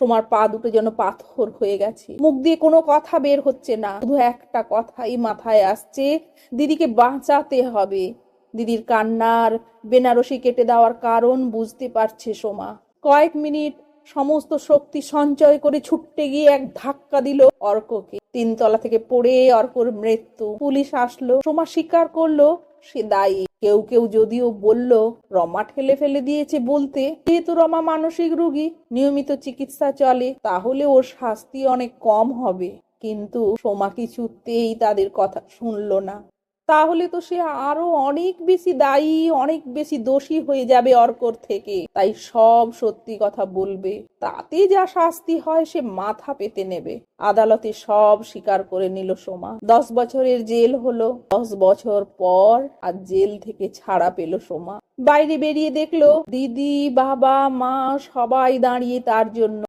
সোমার পা দুটো যেন পাথর হয়ে গেছে। মুখ দিয়ে কোনো কথা বের হচ্ছে না। শুধু একটা কথাই মাথায় আসছে, দিদিকে বাঁচাতে হবে। দিদির কান্নার বেনারসি কেটে দেওয়ার কারণ বুঝতে পারছে সোমা। কয়েক মিনিট সমস্ত শক্তি সঞ্চয় করে ছুটতে গিয়ে এক ধাক্কা দিল অর্ককে। তিনতলা থেকে পড়ে অর্কর মৃত্যু। পুলিশ আসলো। সোমা স্বীকার করল, সে দায়ী। কেউ কেউ যদিও বলল, রমা ঠেলে ফেলে দিয়েছে বলতে। যেহেতু রমা মানসিক রুগী, নিয়মিত চিকিৎসা চলে, তাহলে ওর শাস্তি অনেক কম হবে। কিন্তু সোমা কিছুতেই তাদের কথা শুনল না। তাহলে তো সে আরও অনেক বেশি দায়ী, অনেক বেশি দোষী হয়ে যাবে অর্কর থেকে। তাই সব সত্যি কথা বলবে। তাতে যা শাস্তি হয় সে মাথা পেতে নেবে। আদালতে সব স্বীকার করে নিল সোমা। দশ বছরের জেল হলো। দশ বছর পর আর জেল থেকে ছাড়া পেল সোমা। বাইরে বেরিয়ে দেখল, দিদি, বাবা, মা সবাই দাঁড়িয়ে তার জন্য